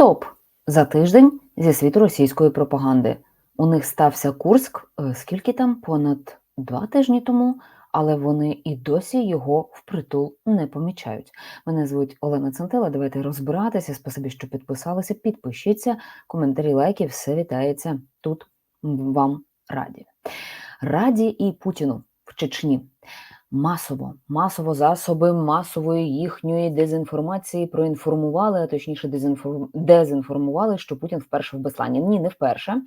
Топ за тиждень зі світу російської пропаганди. У них стався Курськ, е, скільки там понад два тижні тому, але вони і досі його впритул не помічають. Мене звуть Олена Центила. Давайте розбиратися. Спасибі, що підписалися. Підпишіться, коментарі, лайки, все вітається тут. Вам раді. Раді і Путіну в Чечні. Масово, масово засоби масової їхньої дезінформації проінформували, а точніше дезінформ... дезінформували, що Путін вперше в Беслані. Ні, не вперше.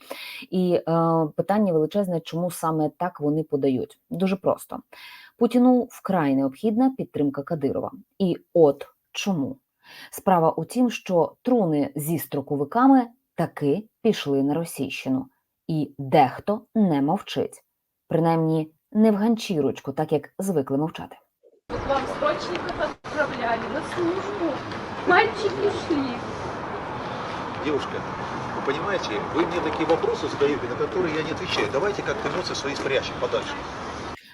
І е, питання величезне, чому саме так вони подають? Дуже просто. Путіну вкрай необхідна підтримка Кадирова. І от чому? Справа у тім, що труни зі строковиками таки пішли на Російщину, і дехто не мовчить. Принаймні, не в ганчірочку, так як звикли мовчати. Вот вам срочников отправляли на службу. Мальчики шли. Девушка, вы понимаете, вы мне такие вопросы задаете, на которые я не отвечаю. Давайте как-то эмоции свои спрячем подальше.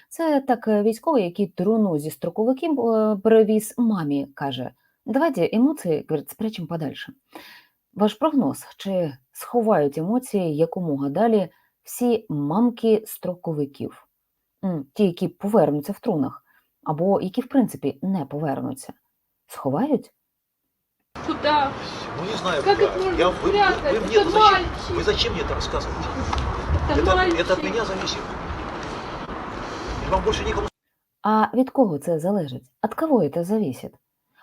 Це так е, військовий, який труну зі строковиків е, перевіз мамі, каже: давайте емоції говорить, спрячемо подальше. Ваш прогноз, чи сховають емоції якомога далі всі мамки строковиків? М, Ті, які повернуться в трунах, або які, в принципі, не повернуться. Сховають? Куда? Ну не знаю, Как куда. их можно Я, вы, вы- спрятать? вы мне Это зачем, мальчик. вы зачем мне это рассказываете? Это, Это, мальчик. это от меня зависит. И вам больше некому А від кого це залежить? От кого это зависит?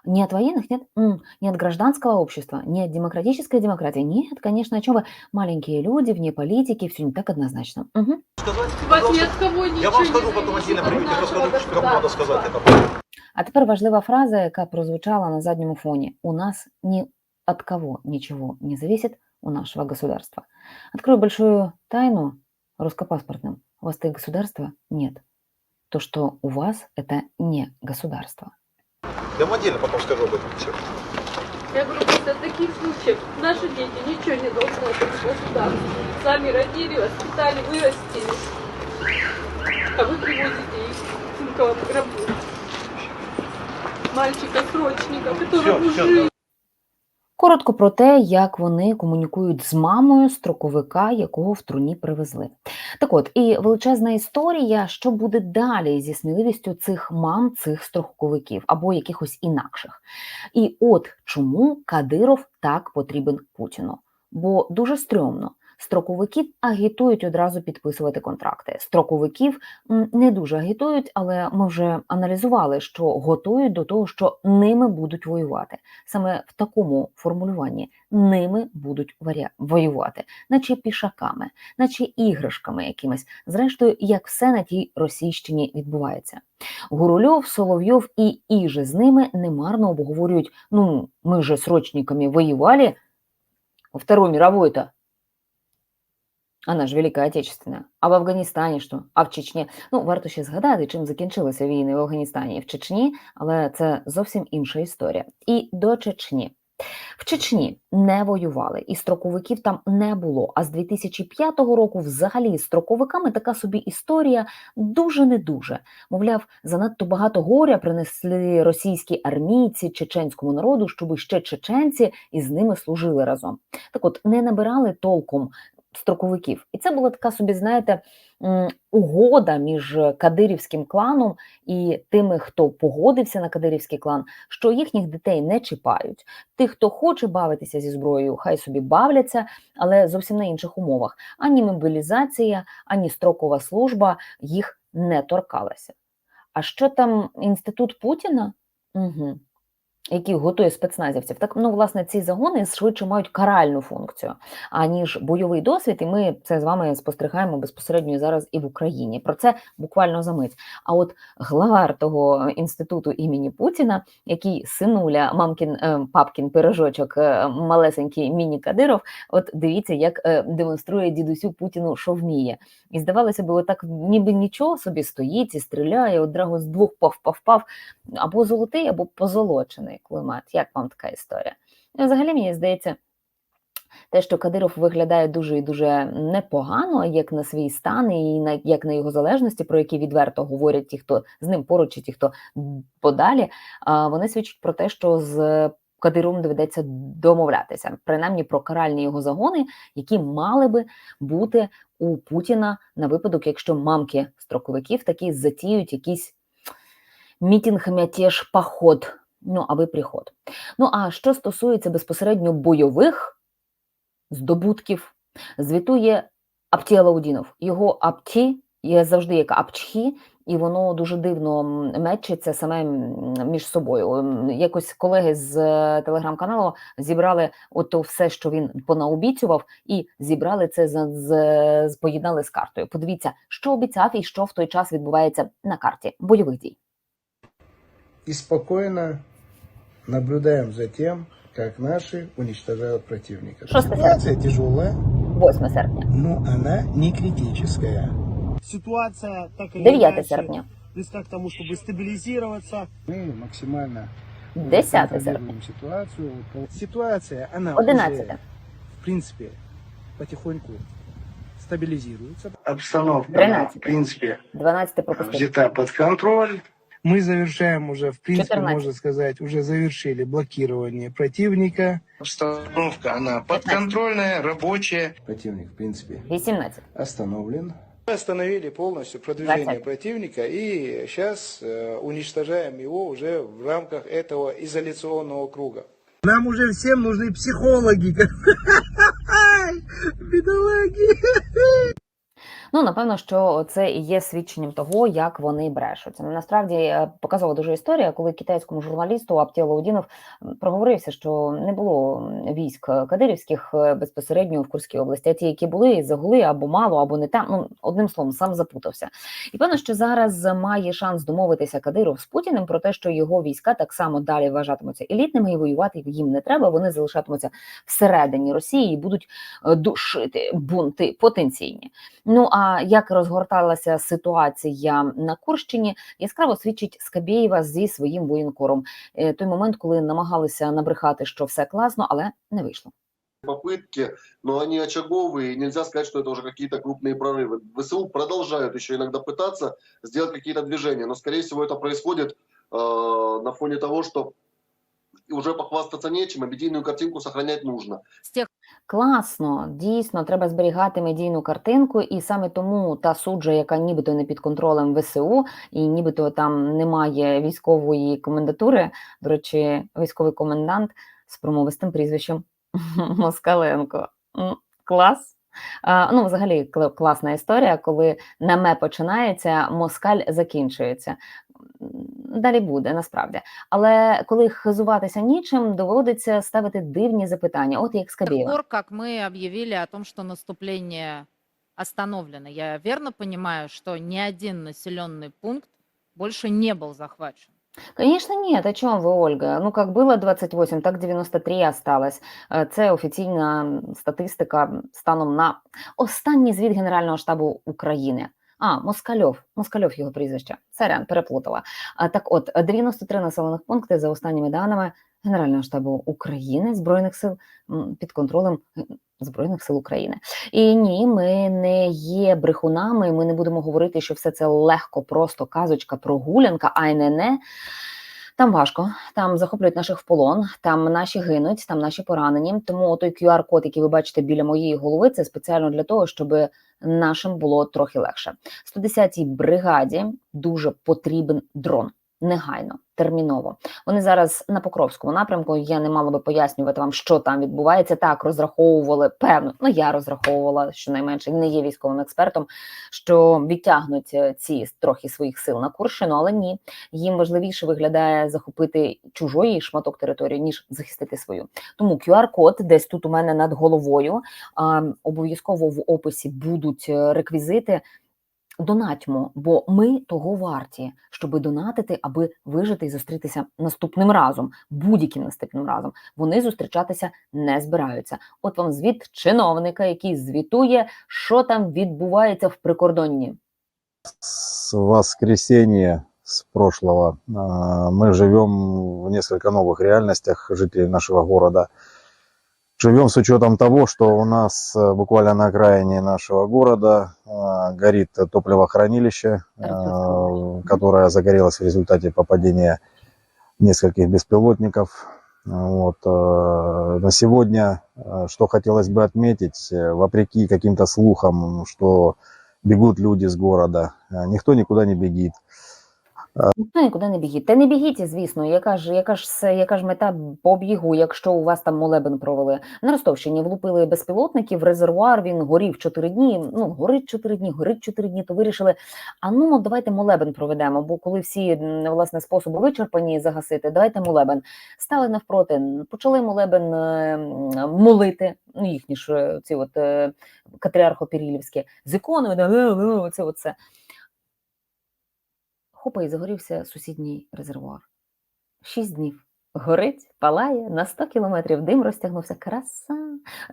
Не от военных, нет? М, Не от гражданского общества, не от демократической демократии? Нет, конечно, о чем вы? Маленькие люди, вне политики, все не так однозначно. Мгм. сказать. Вас Пожалуйста. от кого ничего Я вам скажу потом придете, я нашего расскажу, кому надо сказать это. А тепер важлива фраза, яка прозвучала на задньому фоні. У нас ни от кого ничего не зависит у нашего государства. Открою большую тайну русскопаспортным. У вас-то и государства нет. То, что у вас, это не государство. Я вам отдельно потом скажу об этом. Все. Я говорю, после таких случаев наши дети ничего не должны от государства. Сами родили, воспитали, вырастили. А вы привозите их к цинковому гробу. Мальчика-срочника, которому всё, жить. Коротко про те, як вони комунікують з мамою строковика, якого в труні привезли. Так от, і величезна історія, що буде далі зі сміливістю цих мам, цих строковиків або якихось інакших. І от чому Кадиров так потрібен Путіну. Бо дуже стрьомно. Строковиків агітують одразу підписувати контракти. Строковиків не дуже агітують, але ми вже аналізували, що готують до того, що ними будуть воювати саме в такому формулюванні ними будуть воювати, наче пішаками, наче іграшками якимись. Зрештою, як все на тій російщині відбувається. Гурульов, Соловйов і іже з ними немарно обговорюють: ну, ми же срочниками воювали во Второй мировой-то. Она ж Велика Отечественна. А в Афганістані що? А в Чечні? Ну, варто ще згадати, чим закінчилися війни в Афганістані і в Чечні, але це зовсім інша історія. І до Чечні. В Чечні не воювали, і строковиків там не було. А з 2005 року взагалі з строковиками така собі історія дуже не дуже. Мовляв, занадто багато горя принесли російські армійці чеченському народу, щоб ще чеченці із ними служили разом. Так от не набирали толком строковиків. І це була така собі, знаєте, угода між кадирівським кланом і тими, хто погодився на кадирівський клан, що їхніх дітей не чіпають. Тих, хто хоче бавитися зі зброєю, хай собі бавляться, але зовсім на інших умовах. Ані мобілізація, ані строкова служба їх не торкалася. А що там інститут Путіна? Угу. Який готує спецназівців, так ну власне ці загони швидше мають каральну функцію, аніж бойовий досвід, і ми це з вами спостерігаємо безпосередньо зараз і в Україні. Про це буквально за мить. А от главар того інституту імені Путіна, який синуля мамкін е, папкін пирожочок, е, малесенький міні Кадиров, от дивіться, як е, демонструє дідусю Путіну, що вміє. І здавалося б, отак ніби нічого собі стоїть і стріляє, одразу з двох пав-пав-пав, або золотий, або позолочений кулемет. Як вам така історія? Ну, взагалі, мені здається, те, що Кадиров виглядає дуже і дуже непогано, як на свій стан, і на як на його залежності, про які відверто говорять ті, хто з ним поруч, і ті, хто подалі, вони свідчать про те, що з Кадировим доведеться домовлятися, принаймні про каральні його загони, які мали би бути у Путіна на випадок, якщо мамки строковиків такі затіють якийсь мітінг, мятеж, поход, ну аби приход. Ну а що стосується безпосередньо бойових здобутків, звітує Апті Алаудінов. Його апті є завжди як апчхі, і воно дуже дивно мечиться саме між собою. Якось колеги з е, телеграм-каналу зібрали ото все, що він понаобіцював, і зібрали це за з, з поєднали з картою. Подивіться, що обіцяв і що в той час відбувається на карті бойових дій. и спокойно наблюдаем за тем, как наши уничтожают противника. Что Ситуация тяжелая, 8 серпня, но она не критическая. ситуация так или 9 иначе серпня, близка к тому, чтобы стабилизироваться. Мы максимально э, 10 серпня, контролируем ситуацию. Ситуация, она 11. уже, в принципе, потихоньку стабилизируется. Обстановка, 13. в принципе, 12 пропустив. взята под контроль. Мы завершаем уже, в принципе, 14. можно сказать, уже завершили блокирование противника. Обстановка, она подконтрольная, рабочая. Противник, в принципе, 18, остановлен. Мы остановили полностью продвижение Двадцать. противника и сейчас э, уничтожаем его уже в рамках этого изоляционного круга. Нам уже всем нужны психологи. Бедолаги. Ну, напевно, що це і є свідченням того, як вони брешуть. Насправді е, показова дуже історія, коли китайському журналісту Аптє Лаудінов проговорився, що не було військ кадирівських е, безпосередньо в Курській області, а ті, які були, загули або мало, або не там. Ну одним словом, сам запутався. І певно, що зараз має шанс домовитися Кадиров з Путіним про те, що його війська так само далі вважатимуться елітними і воювати їм не треба. Вони залишатимуться всередині Росії і будуть е, душити бунти потенційні. Ну а як розгорталася ситуація на Курщині, яскраво свідчить Скабєєва зі своїм воєнкором. Е, Той момент, коли намагалися набрехати, що все класно, але не вийшло. попытки, но они очаговые, и нельзя сказать, что это уже какие-то крупные прорывы. ВСУ продолжают еще иногда пытаться сделать какие-то движения, но, скорее всего, это происходит э, на фоне того, что уже похвастаться нечем, а медийную картинку сохранять нужно. Класно, дійсно, треба зберігати медійну картинку, і саме тому та суджа, яка нібито не під контролем ВСУ, і нібито там немає військової комендатури. До речі, військовий комендант з промовистим прізвищем Москаленко. Клас. Ну, взагалі, кл- класна історія, коли наме починається, москаль закінчується. М, Далі буде насправді. Але коли хизуватися нічим, доводиться ставити дивні запитання. От як тех Скабєєва. пор, как мы объявили о том, что наступление остановлено. Я верно понимаю, что ни один населенный пункт больше не был захвачен. Конечно, нет. О чем вы, Ольга? Ну, как было 28, так 93 осталось. Е, Це офіційна м, статистика станом на останній звіт Генерального штабу України. А, Москальов, Москальов його прізвище. Сорян, переплутала. А, так от, 93 населених пункти за останніми даними Генерального штабу України Збройних сил під контролем е, Збройних сил України. І ні, ми не є брехунами. Ми не будемо говорити, що все це легко, просто казочка, прогулянка, ай не не. Там важко, там захоплюють наших в полон, там наші гинуть, там наші поранені. Тому той QR-код, який ви бачите біля моєї голови, це спеціально для того, щоб нашим було трохи легше. 110-й бригаді дуже потрібен дрон. Негайно, терміново. Вони зараз на Покровському напрямку. Я не мала би пояснювати вам, що там відбувається. Так розраховували певно. Ну я розраховувала щонайменше, не є військовим експертом, що відтягнуть е, ці трохи своїх сил на Курщину, але ні, їм важливіше виглядає захопити чужої шматок території, ніж захистити свою. Тому QR-код десь тут у мене над головою. Обов'язково в описі будуть е, реквізити. Донатьмо, бо ми того варті, щоби донатити, аби вижити і зустрітися наступним разом, будь-яким наступним разом. Вони зустрічатися не збираються. От вам звіт чиновника, який звітує, що там відбувається в прикордонні. с воскресенья с прошлого мы живем в несколько новых реальностях жителей нашего города. Живем с учетом того, что у нас э, буквально на окраине нашего города а, горит топливохранилище, а, которое загорелось в результате попадения нескольких беспилотников. Вот. э, На сегодня, э, что хотелось бы отметить, э, вопреки каким-то слухам, что бегут люди с города, э, никто никуда не бегит. Ніхто нікуди не бігіть. Та не бігіть, звісно. Яка ж, яка ж, це- яка ж мета по бігу, якщо у вас там молебен провели? На Ростовщині влупили безпілотники в резервуар, він горів 4 дні. Ну, горить 4 дні, горить 4 дні, то вирішили, а ну, давайте молебен проведемо, бо коли всі власне способи вичерпані загасити, давайте молебен. Стали навпроти, почали молебен е, молити, ну, їхні ж е, ці от е, катріархопірілівські, з іконами, да, да, да, оце, оце. Хопа і загорівся сусідній резервуар. Шість днів. Горить, палає, на 100 кілометрів дим розтягнувся. Краса.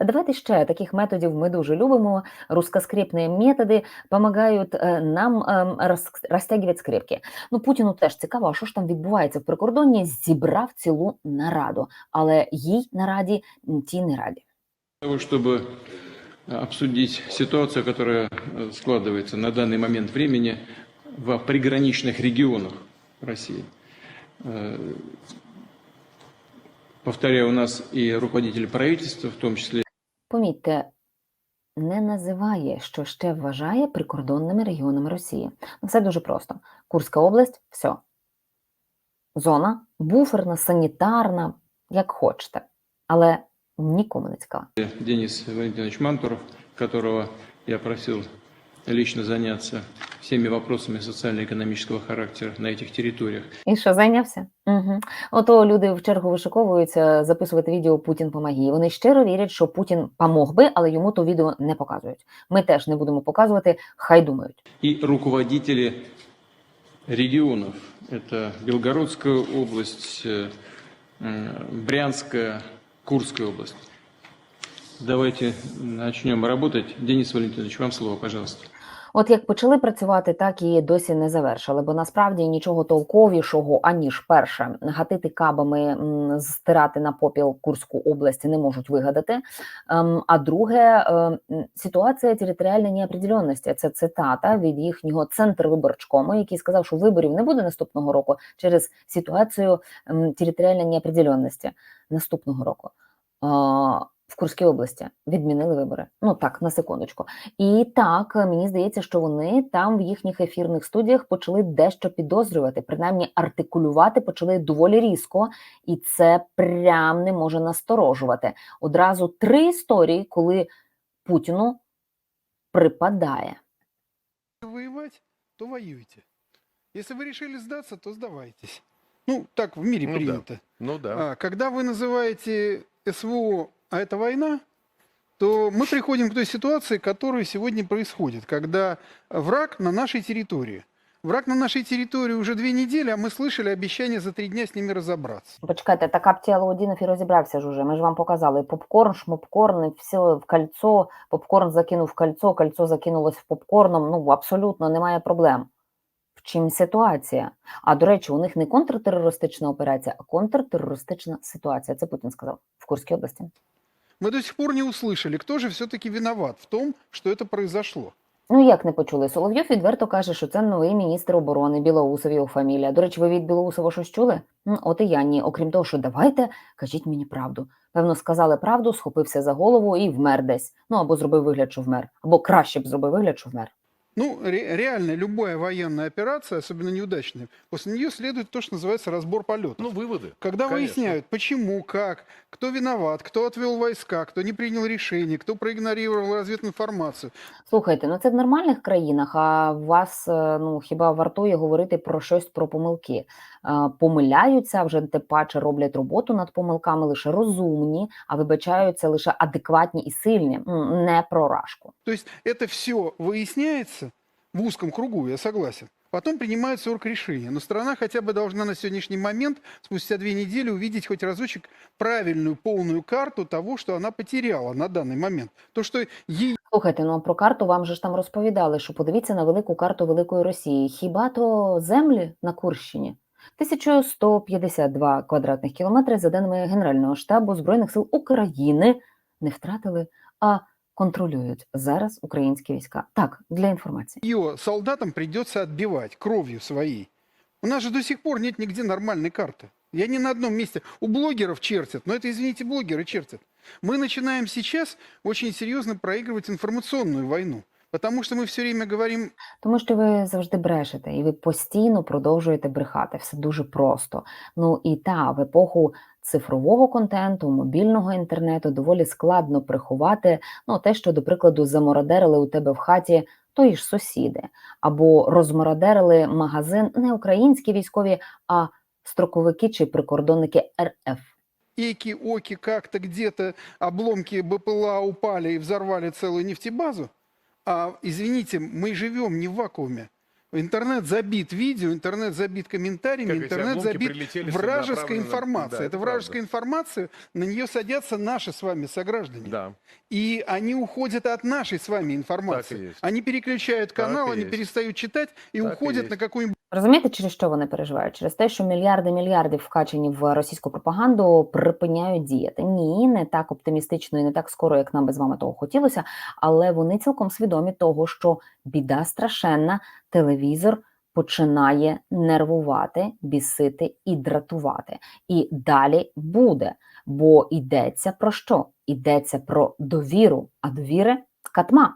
Давайте ще таких методів ми дуже любимо. Рускоскрепні методи допомагають е, нам ем, роз- розтягувати скрипки. Ну, Путіну теж цікаво, а що ж там відбувається в прикордонні, зібрав цілу нараду, але їй нараді м, ті не раді. того, чтобы э, обсудить ситуацию, которая э, складывается на данный момент времени в приграничных регионах России. Э, Повторяю, у нас и руководитель правительства, в том числе Помітьте, не називає, що ще вважає прикордонними регіонами Росії. Ну, Все дуже просто. Курська область все. Зона буферна, санітарна, як хочете. Але нікому не цікаво. Денис Валентинович Мантуров, которого я просил лично заняться всеми вопросами социально-экономического характера на этих территориях. І що зайнявся? Угу. Ото люди в чергу вишиковуються записувати відео Путін помагає. Вони щиро вірять, що Путін помог би, але йому то відео не показують. Ми теж не будемо показувати, хай думають. и руководители регионов. Это Белгородская область, э, м, Брянская, Курская область. Давайте начнем работать. Денис Валентинович, вам слово, пожалуйста. От як почали працювати, так і досі не завершили, бо насправді нічого толковішого, аніж перше, гатити кабами, стирати на попіл Курську область не можуть вигадати. Ем, А друге, ем, ситуація територіальної неопределенності. Це цитата від їхнього центру виборчкому, який сказав, що виборів не буде наступного року через ситуацію територіальної неопределенності наступного року А, В Курській області відмінили вибори. Ну так, на секундочку. І так, е, мені здається, що вони там в їхніх ефірних студіях почали дещо підозрювати, принаймні артикулювати почали доволі різко, і це прям не може насторожувати. Одразу три історії, коли Путіну припадає. воевать, то воюйте. Если вы решили сдаться, то сдавайтесь. Ну, так в мире Ну да. принято. Ну да. А, когда вы называете СВО, а это война, то мы приходим к той ситуации, которая сегодня происходит, когда враг на нашей территории. Враг на нашей территории уже две недели, а мы слышали обещание за три дня с ними разобраться. Почекайте, так Аптіал Одінов і розібрався ж уже. Ми ж вам показали попкорн, шмопкорн, і все в кольцо, попкорн закинув в кольцо, кольцо закинулось в попкорном. Ну, абсолютно немає проблем. В чим ситуація? А до речі, у них не контртерористична операція, а контртерористична ситуація. Це Путін сказав в Курській області. Мы до сих пор не услышали, кто же все-таки виноват в том, что это произошло. Ну як не почули? Соловйов відверто каже, що це новий міністр оборони Білоусов його фамілія. До речі, ви від Білоусова щось чули? М, От і я ні. Окрім того, що давайте кажіть мені правду. Певно, сказали правду, схопився за голову і вмер десь. Ну або зробив вигляд, що вмер, або краще б зробив вигляд, що вмер. Ну, ре- реально, любая военная операция, особенно неудачная, после нее следует то, что называется разбор полетов. Ну, выводы. Когда конечно. выясняют, почему, как, кто виноват, кто отвел войска, кто не принял решение, кто проигнорировал развединформацию. Слухайте, ну це в нормальних країнах. А у вас е, ну хіба вартує говорити про щось про помилки? Е, Помиляються а вже тим паче роблять роботу над помилками лише розумні, а вибачаються лише адекватні і сильні, М, не про рашку. То есть это все выясняется в узком кругу, я согласен. Потом принимаются оргрешения. Но страна хотя бы должна на сегодняшний момент, спустя две недели, увидеть хоть разочек правильную, полную карту того, что она потеряла на данный момент. То, что ей Слухайте, ну а про карту вам же ж там розповідали, що подивіться на велику карту Великої Росії. Хіба то землі на Курщині? 1152 квадратних кілометри за даними Генерального штабу Збройних сил України не втратили, а контролюють зараз українські війська. Так, для інформації. ее солдатам придется отбивать кровью своей. У нас же до сих пор нет нигде нормальной карты. Я не на одном месте. У блогеров чертят, но это, извините, блогеры чертят. Мы начинаем сейчас очень серьезно проигрывать информационную войну. Потому что мы все время говорим Тому що ви завжди брешете, і ви постійно продовжуєте брехати. Все дуже просто. Ну і та в епоху цифрового контенту, мобільного інтернету доволі складно приховати ну, те, що, до прикладу, замородерили у тебе в хаті тої ж сусіди, або розмородерили магазин не українські військові, а строковики чи прикордонники РФ. эки, оки, как-то где-то обломки БПЛА упали и взорвали целую нефтебазу. А, извините, мы живем не в вакууме. Интернет забит видео, интернет забит комментариями, Как эти интернет обломки забит прилетели вражеской целенаправленно. информацией. Да, это это вражеская правда. информация, на нее садятся наши с вами сограждане. Да. И они уходят от нашей с вами информации. Так и есть. Они переключают Так канал, и они есть. перестают читать и Так и уходят есть. на какую-нибудь Розумієте, через що вони переживають? Через те, що мільярди мільярдів вкачені в російську пропаганду припиняють діяти. Ні, не так оптимістично і не так скоро, як нам би з вами того хотілося, але вони цілком свідомі того, що біда страшенна, телевізор починає нервувати, бісити і дратувати. І далі буде, бо йдеться про що? Йдеться про довіру, а довіри катма.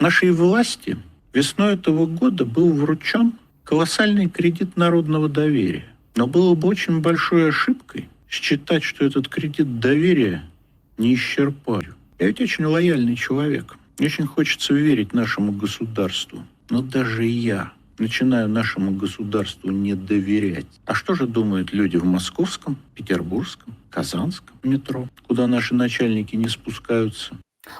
Нашей власти весной этого года был вручен колоссальный кредит народного доверия. Но было бы очень большой ошибкой считать, что этот кредит доверия не исчерпаю. Я ведь очень лояльный человек. Очень хочется верить нашему государству. Но даже я начинаю нашему государству не доверять. А что же думают люди в московском, петербургском, казанском метро, куда наши начальники не спускаются?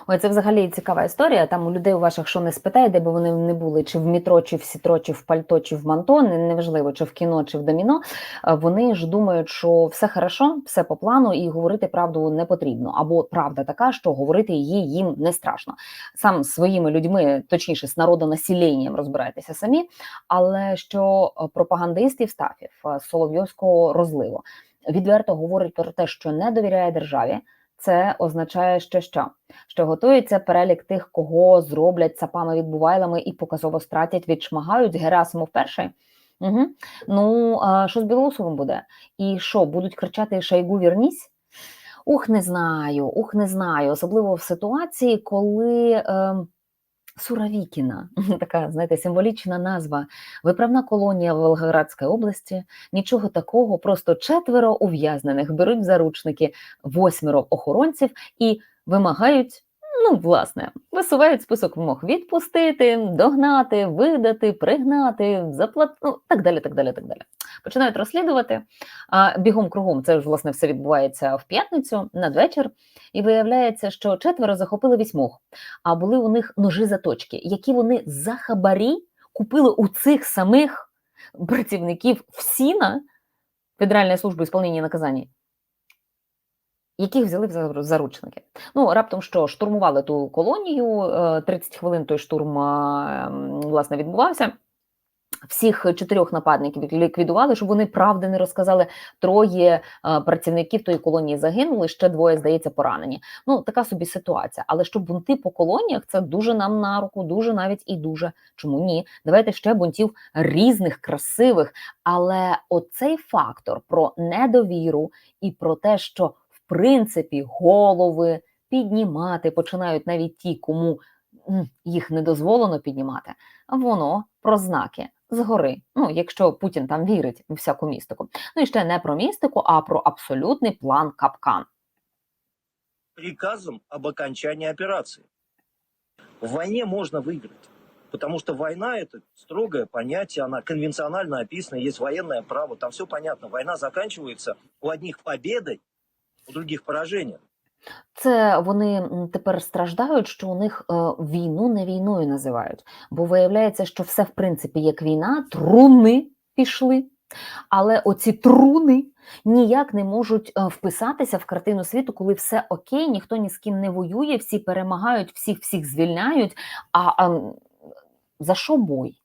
Ой, це взагалі цікава історія. Там у людей у ваших що не спитай, де б вони не були, чи в метро, чи в сітро, чи в пальто, чи в манто, неважливо, чи в кіно, чи в доміно. е, Вони ж думають, що все хорошо, все по плану, і говорити правду не потрібно. Або правда така, що говорити її їм не страшно. Сам своїми людьми, точніше, з народонаселенням розбирайтеся самі. Але що е, пропагандистів стафів е, Соловйовського розливу відверто говорить про те, що не довіряє державі. Це означає що що? Що готується перелік тих, кого зроблять сапами відбувайлами і показово стратять, відшмагають Герасимов перший. Угу. Ну, а що з Білоусовим буде? І що, будуть кричати Шайгу вірнісь? Ух, не знаю, ух, не знаю. Особливо в ситуації, коли е, Суровікіна, така, знаєте, символічна назва, виправна колонія в Волгоградській області, нічого такого, просто четверо ув'язнених беруть в заручники восьмеро охоронців і вимагають, ну, власне, висувають список вимог відпустити, догнати, видати, пригнати, заплатити, ну, так далі, так далі, так далі. Починають розслідувати. А бігом кругом це ж власне все відбувається в п'ятницю надвечір, і виявляється, що четверо захопили вісьмох, а були у них ножі заточки, які вони за хабарі купили у цих самих працівників ФСІНа, Федеральної служби ісполнення наказань, яких взяли в заручники. Ну, раптом що штурмували ту колонію, е, 30 хвилин той штурм е, власне відбувався. Всіх чотирьох нападників ліквідували, щоб вони правди не розказали. Троє е, працівників тої колонії загинули, ще двоє, здається, поранені. Ну, така собі ситуація. Але щоб бунти по колоніях, це дуже нам на руку, дуже навіть і дуже. Чому ні? Давайте ще бунтів різних, красивих. Але оцей фактор про недовіру і про те, що принципі голови піднімати починають навіть ті, кому їх не дозволено піднімати, воно про знаки згори. Ну, якщо Путін там вірить у всяку містику. Ну і ще не про містику, а про абсолютний план капкан. приказом об окончании операции. В войне можно выиграть. Потому что война это строгое понятие, она конвенционально описана, есть военное право, там все понятно. Война заканчивается у одних победой, у других поражением. Це вони тепер страждають, що у них е, війну не війною називають. Бо виявляється, що все в принципі як війна, труни пішли. Але оці труни ніяк не можуть е, вписатися в картину світу, коли все окей, ніхто ні з ким не воює, всі перемагають, всіх всіх звільняють. А, а за що бой?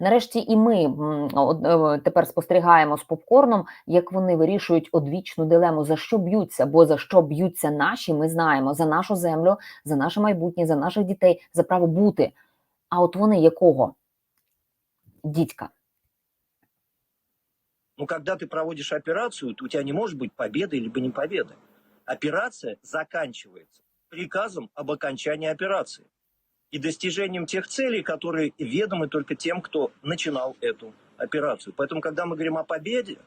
Нарешті і ми м, от, е, тепер спостерігаємо з попкорном, як вони вирішують одвічну дилему, за що б'ються, бо за що б'ються наші, ми знаємо за нашу землю, за наше майбутнє, за наших дітей, за право бути. А от вони якого? Дідька. Но когда ты проводишь операцию, то у тебя не может быть победы либо не победы. Операция заканчивается приказом об окончании операции И достижением тех целей, которые ведомы только тем, кто начинал эту операцию. Поэтому, когда мы говорим о победе,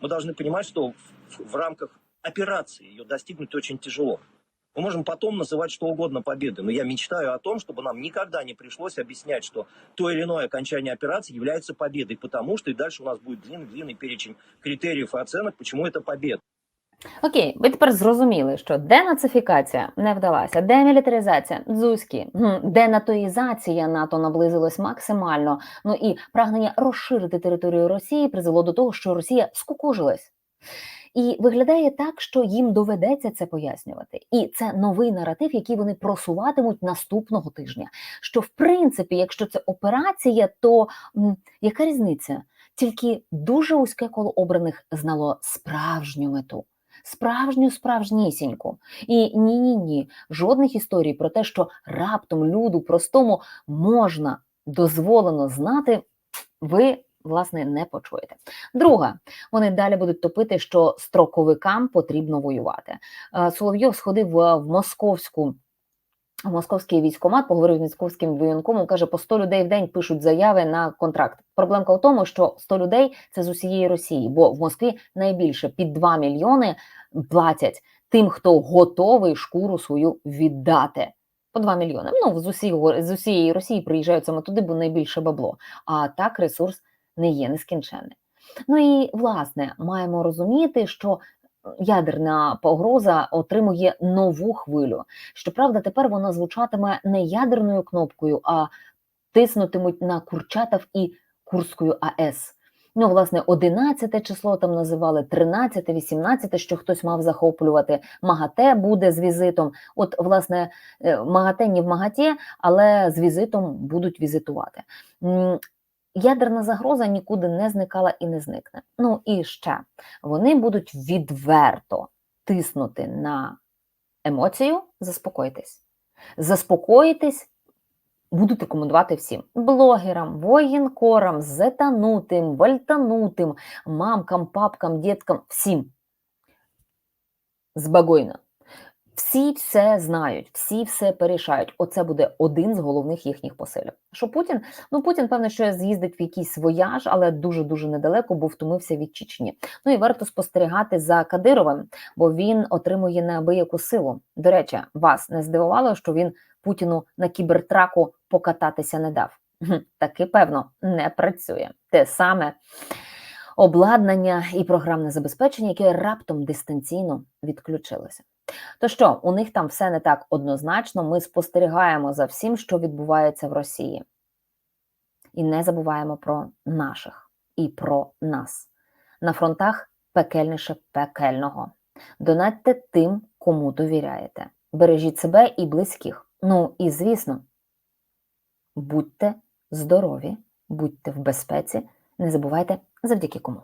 мы должны понимать, что в, в рамках операции ее достигнуть очень тяжело. Мы можем потом называть что угодно победой, но я мечтаю о том, чтобы нам никогда не пришлось объяснять, что то или иное окончание операции является победой, потому что и дальше у нас будет длинный-длинный перечень критериев и оценок, почему это победа. Окей, ви тепер зрозуміли, що денацифікація не вдалася, демілітаризація дзузькі, денатоїзація НАТО наблизилась максимально. Ну і прагнення розширити територію Росії призвело до того, що Росія скукожилась. І виглядає так, що їм доведеться це пояснювати. І це новий наратив, який вони просуватимуть наступного тижня. Що в принципі, якщо це операція, то м, яка різниця? Тільки дуже вузьке коло обраних знало справжню мету справжню справжнісіньку. І ні, ні, ні, жодних історій про те, що раптом люду простому можна дозволено знати, ви. Власне, не почуєте. Друга, вони далі будуть топити, що строковикам потрібно воювати. Е, Соловйов сходив в, в московську московський військомат, поговорив з московським воєнкомом, каже, по 100 людей в день пишуть заяви на контракт. Проблемка в тому, що 100 людей це з усієї Росії, бо в Москві найбільше під 2 мільйони платять тим, хто готовий шкуру свою віддати. По 2 мільйони. Ну, з усієї, з усієї Росії приїжджають саме туди, бо найбільше бабло. А так ресурс не є нескінченний. Ну і власне маємо розуміти, що ядерна погроза отримує нову хвилю. Щоправда, тепер вона звучатиме не ядерною кнопкою, а тиснутимуть на Курчатов і Курською АЕС. Ну, власне, 11 число там називали, 13, 18, що хтось мав захоплювати. МАГАТЕ буде з візитом. От, власне, е, МАГАТЕ не в МАГАТЕ, але з візитом будуть візитувати. Ядерна загроза нікуди не зникала і не зникне. Ну і ще вони будуть відверто тиснути на емоцію, заспокойтесь. Заспокоїтесь будуть рекомендувати всім блогерам, воєнкорам, зетанутим, вальтанутим, мамкам, папкам, діткам, всім. Збагойно. Всі все знають, всі все порішають. Оце буде один з головних їхніх посилів. Що Путін? Ну Путін, певно, що з'їздить в якийсь вояж, але дуже дуже недалеко, бо втомився від Чечні. Ну і варто спостерігати за Кадировим, бо він отримує неабияку силу. До речі, вас не здивувало, що він Путіну на кібертраку покататися не дав. Таки, певно, не працює. Те саме обладнання і програмне забезпечення, яке раптом дистанційно відключилося. То що, у них там все не так однозначно. Ми спостерігаємо за всім, що відбувається в Росії. І не забуваємо про наших і про нас. На фронтах пекельніше пекельного. Донатьте тим, кому довіряєте. Бережіть себе і близьких. Ну і звісно, будьте здорові, будьте в безпеці, не забувайте завдяки кому.